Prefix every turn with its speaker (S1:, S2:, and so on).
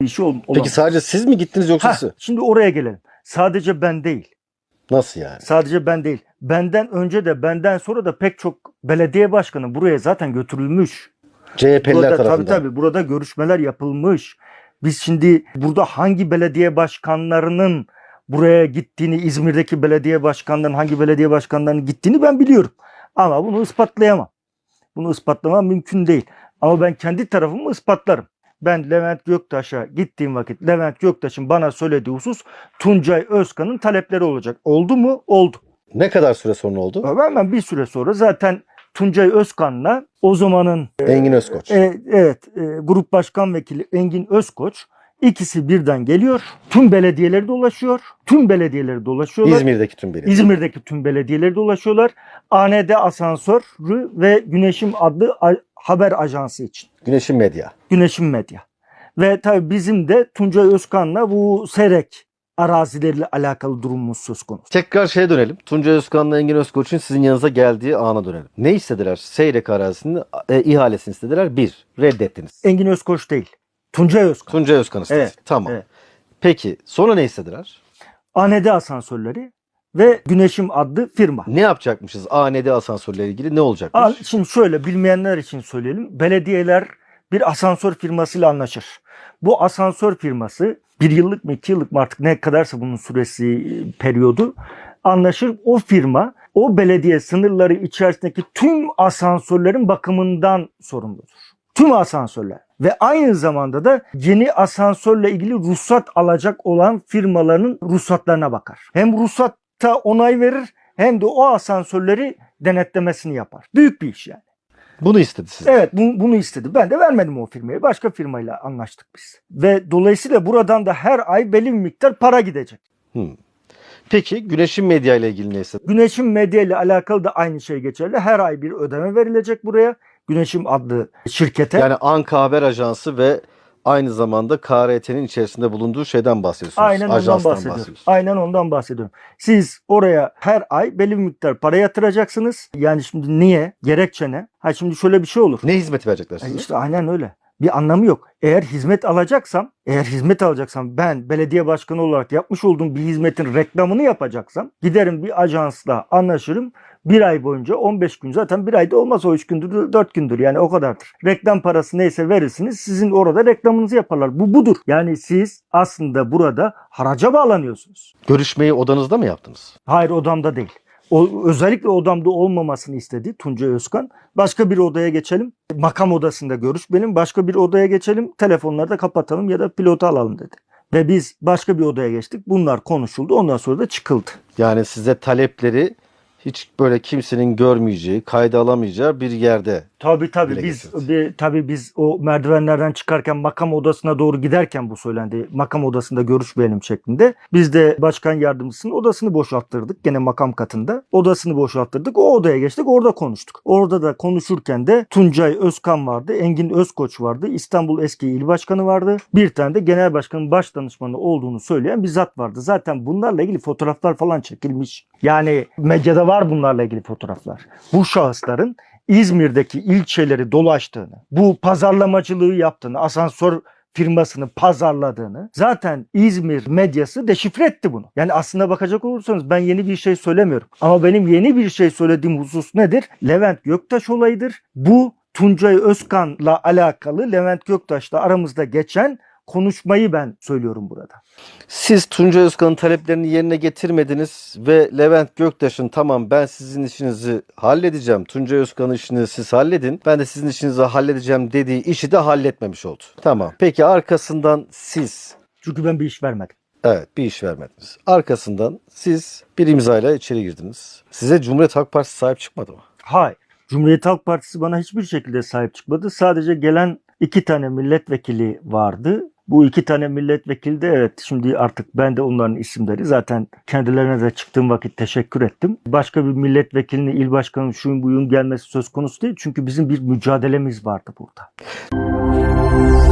S1: işi ol, olamaz.
S2: Peki sadece siz mi gittiniz yoksa siz?
S1: şimdi oraya gelelim. Sadece ben değil.
S2: Nasıl yani?
S1: Sadece ben değil. Benden önce de benden sonra da pek çok belediye başkanı buraya zaten götürülmüş.
S2: CHP'liler
S1: Burada,
S2: tarafından.
S1: tabii tabii burada görüşmeler yapılmış. Biz şimdi burada hangi belediye başkanlarının buraya gittiğini, İzmir'deki belediye başkanlarının hangi belediye başkanlarının gittiğini ben biliyorum. Ama bunu ispatlayamam. Bunu ispatlamam mümkün değil. Ama ben kendi tarafımı ispatlarım. Ben Levent Göktaş'a gittiğim vakit Levent Göktaş'ın bana söylediği husus Tuncay Özkan'ın talepleri olacak. Oldu mu? Oldu.
S2: Ne kadar süre sonra oldu?
S1: Hemen bir süre sonra zaten Tuncay Özkan'la o zamanın
S2: Engin Özkoç.
S1: e, evet, e, Grup Başkan Vekili Engin Özkoç ikisi birden geliyor. Tüm belediyeleri dolaşıyor. Tüm belediyeleri dolaşıyorlar.
S2: İzmir'deki tüm belediye.
S1: İzmir'deki tüm belediyeleri dolaşıyorlar. AND Asansörü ve Güneşim adlı haber ajansı için.
S2: Güneşin Medya.
S1: Güneşim Medya. Ve tabii bizim de Tuncay Özkan'la bu Serek arazileriyle alakalı durumumuz söz konusu.
S2: Tekrar şeye dönelim. Tuncay Özkan'la Engin Özkoç'un sizin yanınıza geldiği ana dönelim. Ne istediler? Seyrek arazisinin e, ihalesini istediler. Bir, reddettiniz.
S1: Engin Özkoç değil. Tuncay Özkan.
S2: Tuncay Özkan istedi.
S1: Evet,
S2: Tamam.
S1: evet.
S2: Peki sonra ne istediler?
S1: AND Asansörleri ve Güneşim adlı firma.
S2: Ne yapacakmışız? AND asansörle ilgili ne olacakmış?
S1: Al, şimdi şöyle bilmeyenler için söyleyelim. Belediyeler bir asansör firmasıyla anlaşır. Bu asansör firması bir yıllık mı iki yıllık mı artık ne kadarsa bunun süresi e, periyodu anlaşır. O firma o belediye sınırları içerisindeki tüm asansörlerin bakımından sorumludur. Tüm asansörler. Ve aynı zamanda da yeni asansörle ilgili ruhsat alacak olan firmaların ruhsatlarına bakar. Hem ruhsatta onay verir hem de o asansörleri denetlemesini yapar. Büyük bir iş yani.
S2: Bunu istedi sizden.
S1: Evet bu- bunu istedi. Ben de vermedim o firmaya. Başka firmayla anlaştık biz. Ve dolayısıyla buradan da her ay belli bir miktar para gidecek.
S2: Hmm. Peki Güneşin Medya ile ilgili ne istedi?
S1: Güneşim Medya ile alakalı da aynı şey geçerli. Her ay bir ödeme verilecek buraya. Güneşim adlı şirkete.
S2: Yani Anka Haber Ajansı ve aynı zamanda KRT'nin içerisinde bulunduğu şeyden bahsediyorsunuz.
S1: Aynen ondan bahsediyorum. Aynen ondan bahsediyorum. Siz oraya her ay belli bir miktar para yatıracaksınız. Yani şimdi niye? Gerekçe ne? Ha şimdi şöyle bir şey olur.
S2: Ne hizmet verecekler
S1: E
S2: size?
S1: İşte aynen öyle. Bir anlamı yok. Eğer hizmet alacaksam, eğer hizmet alacaksam ben belediye başkanı olarak yapmış olduğum bir hizmetin reklamını yapacaksam giderim bir ajansla anlaşırım. Bir ay boyunca 15 gün zaten bir ayda olmaz o 3 gündür 4 gündür yani o kadardır. Reklam parası neyse verirsiniz sizin orada reklamınızı yaparlar. Bu budur. Yani siz aslında burada haraca bağlanıyorsunuz.
S2: Görüşmeyi odanızda mı yaptınız?
S1: Hayır odamda değil. O, özellikle odamda olmamasını istedi Tuncay Özkan. Başka bir odaya geçelim. Makam odasında görüş benim. Başka bir odaya geçelim. Telefonları da kapatalım ya da pilotu alalım dedi. Ve biz başka bir odaya geçtik. Bunlar konuşuldu. Ondan sonra da çıkıldı.
S2: Yani size talepleri hiç böyle kimsenin görmeyeceği, kayda alamayacağı bir yerde.
S1: Tabii tabii biz
S2: getirdi.
S1: bir, tabii biz o merdivenlerden çıkarken makam odasına doğru giderken bu söylendi. Makam odasında görüşmeyelim şeklinde. Biz de başkan yardımcısının odasını boşalttırdık gene makam katında. Odasını boşalttırdık. O odaya geçtik. Orada konuştuk. Orada da konuşurken de Tuncay Özkan vardı, Engin Özkoç vardı, İstanbul eski il başkanı vardı. Bir tane de genel başkanın baş danışmanı olduğunu söyleyen bir zat vardı. Zaten bunlarla ilgili fotoğraflar falan çekilmiş. Yani medyada var bunlarla ilgili fotoğraflar. Bu şahısların İzmir'deki ilçeleri dolaştığını, bu pazarlamacılığı yaptığını, asansör firmasını pazarladığını zaten İzmir medyası deşifre etti bunu. Yani aslında bakacak olursanız ben yeni bir şey söylemiyorum. Ama benim yeni bir şey söylediğim husus nedir? Levent Göktaş olayıdır. Bu Tuncay Özkan'la alakalı Levent Göktaş'la aramızda geçen konuşmayı ben söylüyorum burada.
S2: Siz Tuncay Özkan'ın taleplerini yerine getirmediniz ve Levent Göktaş'ın tamam ben sizin işinizi halledeceğim. Tuncay Özkan'ın işini siz halledin. Ben de sizin işinizi halledeceğim dediği işi de halletmemiş oldu. Tamam. Peki arkasından siz
S1: Çünkü ben bir iş vermedim.
S2: Evet bir iş vermediniz. Arkasından siz bir imzayla içeri girdiniz. Size Cumhuriyet Halk Partisi sahip çıkmadı mı?
S1: Hayır. Cumhuriyet Halk Partisi bana hiçbir şekilde sahip çıkmadı. Sadece gelen iki tane milletvekili vardı. Bu iki tane milletvekili de evet şimdi artık ben de onların isimleri zaten kendilerine de çıktığım vakit teşekkür ettim. Başka bir milletvekilinin il başkanı şuyun buyun gelmesi söz konusu değil. Çünkü bizim bir mücadelemiz vardı burada.